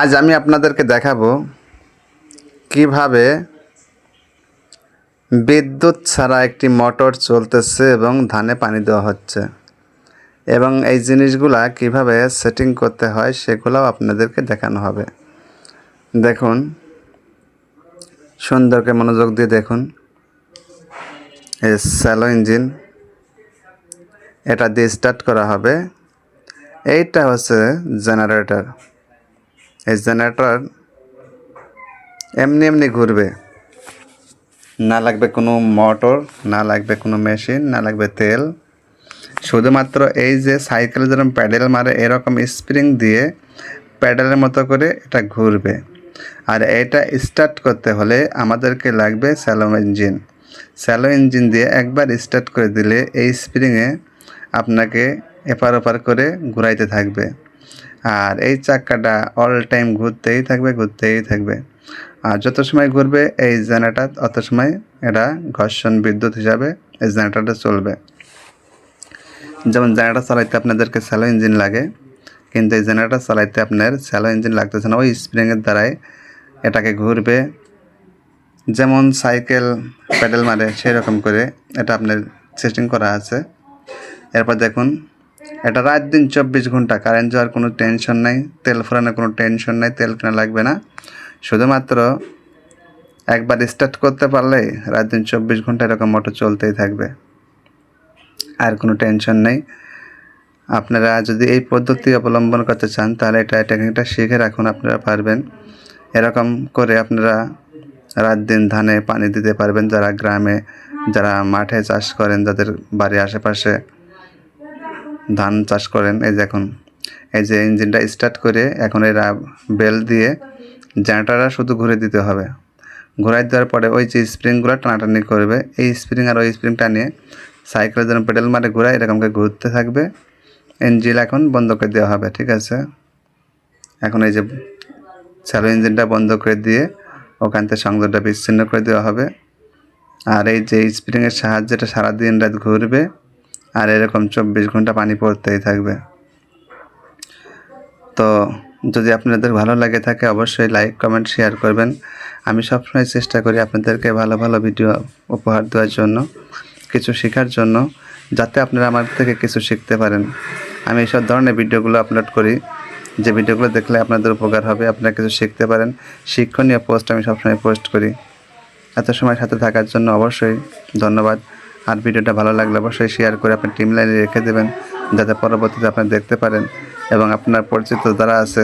আজ আমি আপনাদেরকে দেখাবো কীভাবে বিদ্যুৎ ছাড়া একটি মোটর চলতেছে এবং ধানে পানি দেওয়া হচ্ছে। এবং এই জিনিসগুলা কীভাবে সেটিং করতে হয় সেগুলোও আপনাদেরকে দেখানো হবে। দেখুন সুন্দরকে মনোযোগ দিয়ে দেখুন। এই স্যালো ইঞ্জিন, এটা দিয়ে স্টার্ট করা হবে। এইটা হচ্ছে জেনারেটর। এই জেনারেটর এমনি এমনি ঘুরবে। না লাগবে কোনো মোটর, না লাগবে কোনো মেশিন, না লাগবে তেল। শুধুমাত্র এই যে সাইকেলে যেরকম প্যাডেল মারে, এরকম স্প্রিং দিয়ে প্যাডেলের মতো করে এটা ঘুরবে। আর এটা স্টার্ট করতে হলে আমাদেরকে লাগবে স্যালো ইঞ্জিন স্যালো ইঞ্জিন দিয়ে একবার স্টার্ট করে দিলে এই স্প্রিংয়ে আপনাকে এপার ওপার করে ঘুরাইতে থাকবে। আর এই চাক্কাটা অল টাইম ঘুরতেই থাকবে ঘুরতেই থাকবে। আর যত সময় ঘুরবে এই জেনারেটার অত সময় এটা ঘর্ষণ বিদ্যুৎ হিসাবে এই জেনারেটারটা চলবে। যেমন জেনারেটার চালাইতে আপনাদেরকে স্যালো ইঞ্জিন লাগে, কিন্তু এই জেনারেটার চালাইতে আপনার স্যালো ইঞ্জিন লাগতেছে না, ওই স্প্রিংয়ের দ্বারাই এটাকে ঘুরবে। যেমন সাইকেল প্যাডেল মারে, সেরকম করে এটা আপনার সেটিং করা আছে। এরপর দেখুন এটা রাত দিন চব্বিশ ঘণ্টা কারেন্ট যাওয়ার কোনো টেনশন নাই, তেল ফোরানোর কোনো টেনশন নাই, তেল কেনা লাগবে না। শুধুমাত্র একবার স্টার্ট করতে পারলেই রাত দিন চব্বিশ ঘণ্টা এরকম মোটর চলতেই থাকবে। আর কোনো টেনশন নেই। আপনারা যদি এই পদ্ধতি অবলম্বন করতে চান, তাহলে এটা টেকনিকটা শিখে রাখুন, আপনারা পারবেন। এরকম করে আপনারা রাত দিন ধানে পানি দিতে পারবেন, যারা গ্রামে, যারা মাঠে চাষ করেন, যাদের বাড়ির আশেপাশে ধান চাষ করেন, এই যে এখন। এই যে ইঞ্জিনটা স্টার্ট করে এখন এরা বেল দিয়ে জেনারেটারটা শুধু ঘুরে দিতে হবে। ঘুরাই দেওয়ার পরে ওই যে স্প্রিংগুলো টানাটানি করবে। এই স্প্রিং আর ওই স্প্রিং টানিয়ে সাইকেলের যেন পেডেল মারে ঘুরায় এরকমকে ঘুরতে থাকবে। ইঞ্জিন এখন বন্ধ করে দেওয়া হবে, ঠিক আছে? এখন এই যে স্যালো ইঞ্জিনটা বন্ধ করে দিয়ে ওখান থেকে সংযোগটা বিচ্ছিন্ন করে দেওয়া হবে। আর এই যে স্প্রিংয়ের সাহায্যে এটা সারাদিন রাত ঘুরবে। আর এরকম চব্বিশ ঘণ্টা পানি পড়তেই থাকবে। তো যদি আপনাদের ভালো লাগে থাকে, অবশ্যই লাইক কমেন্ট শেয়ার করবেন। আমি সবসময় চেষ্টা করি আপনাদেরকে ভালো ভালো ভিডিও উপহার দেওয়ার জন্য, কিছু শেখার জন্য, যাতে আপনারা আমার থেকে কিছু শিখতে পারেন। আমি এইসব ধরনের ভিডিওগুলো আপলোড করি। যে ভিডিওগুলো দেখলে আপনাদের উপকার হবে, আপনারা কিছু শিখতে পারেন। শিক্ষণীয় পোস্ট আমি সবসময় পোস্ট করি। এত সময় সাথে থাকার জন্য অবশ্যই ধন্যবাদ। আর ভিডিওটা ভালো লাগলে অবশ্যই শেয়ার করে আপনি টিম লাইনে রেখে দেবেন, যাতে পরবর্তীতে আপনি দেখতে পারেন এবং আপনার পরিচিত যারা আছে